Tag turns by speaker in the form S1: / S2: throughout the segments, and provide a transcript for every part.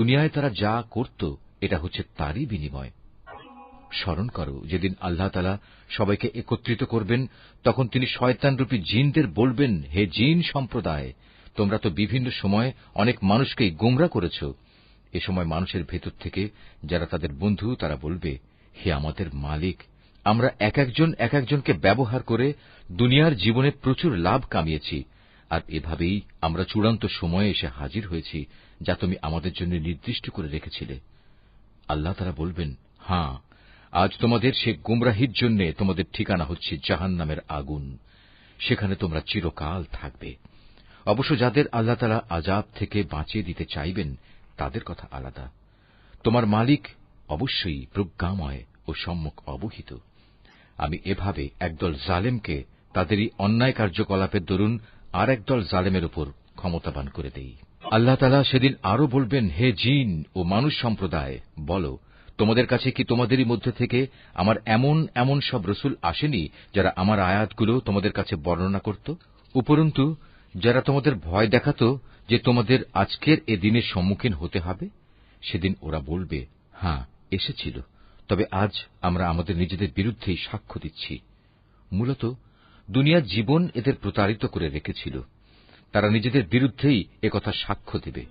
S1: দুনিয়ায় তারা যা করত, এটা হচ্ছে তারই বিনিময়। স্মরণ করো, যেদিন আল্লাহ তালা সবাইকে একত্রিত করবেন, তখন তিনি শয়তানরূপী জিনদের বলবেন, হে জিন সম্প্রদায়, তোমরা তো বিভিন্ন সময় অনেক মানুষকেই গোমরা করেছ। এ সময় মানুষের ভেতর থেকে যারা তাদের বন্ধু, তারা বলবে, হে আমাদের মালিক, আমরা এক একজন এক একজনকে ব্যবহার করে দুনিয়ার জীবনে প্রচুর লাভ কামিয়েছি। আর এভাবেই আমরা চূড়ান্ত সময়ে এসে হাজির হয়েছি যা তুমি আমাদের জন্য নির্দিষ্ট করে রেখেছিলে। আল্লাহ তারা বলবেন হাঁ আজ তোমাদের সে গুমরাহির জন্য তোমাদের ঠিকানা হচ্ছে জাহান নামের আগুন। সেখানে তোমরা চিরকাল থাকবে। অবশ্য যাদের আল্লাহ তালা আজাব থেকে বাঁচিয়ে দিতে চাইবেন, তাদের কথা আলাদা। তোমার মালিক অবশ্যই প্রজ্ঞাময় ও সম্মুখ অবহিত। আমি এভাবে একদল জালেমকে তাদেরই অন্যায় কার্যকলাপের দরুন আর একদল জালেমের উপর ক্ষমতাবান করে দেই। আল্লাহ তালা সেদিন আরও বলবেন, হে জিন ও মানুষ সম্প্রদায়, বলো, তোমাদের কাছে কি তোমাদেরই মধ্যে থেকে আমার এমন এমন সব রসুল আসেনি যারা আমার আয়াতগুলো তোমাদের কাছে বর্ণনা করত? উপরন্তু, যারা তোমাদের ভয় দেখাত যে তোমাদের আজকের এ দিনের সম্মুখীন হতে হবে, সেদিন ওরা বলবে হ্যাঁ এসেছিল। তবে আজ আমরা আমাদের নিজেদের বিরুদ্ধেই সাক্ষ্য দিচ্ছি। মূলত দুনিয়ার জীবন এদের প্রতারিত করে রেখেছিল। তারা নিজেদের বিরুদ্ধেই একথা সাক্ষ্য দেবে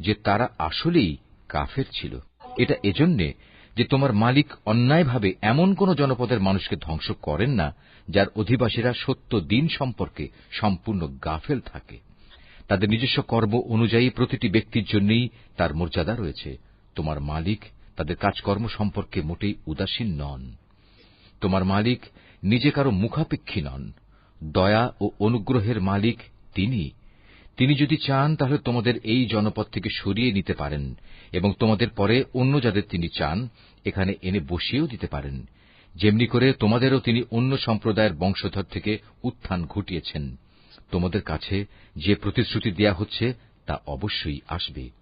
S1: যে তারা আসলেই কাফের ছিল। এটা এজন্যে যে তোমার মালিক অন্যায়ভাবে এমন কোন জনপদের মানুষকে ধ্বংস করেন না, যার অধিবাসীরা সত্য দিন সম্পর্কে সম্পূর্ণ গাফেল থাকে। তাদের নিজস্ব কর্ম অনুযায়ী প্রতিটি ব্যক্তির জন্যই তার মর্যাদা রয়েছে। তোমার মালিক তাদের কাজকর্ম সম্পর্কে মোটেই উদাসীন নন। তোমার মালিক নিজে কারও মুখাপেক্ষী নন। দয়া ও অনুগ্রহের মালিক তিনি। তিনি যদি চান, তাহলে তোমাদের এই জনপদ থেকে সরিয়ে নিতে পারেন এবং তোমাদের পরে অন্য যাদের তিনি চান, এখানে এনে বসিয়েও দিতে পারেন। যেমনি করে তোমাদেরও তিনি অন্য সম্প্রদায়ের বংশধর থেকে উত্থান ঘটিয়েছেন। তোমাদের কাছে যে প্রতিশ্রুতি দেয়া হচ্ছে, তা অবশ্যই আসবে।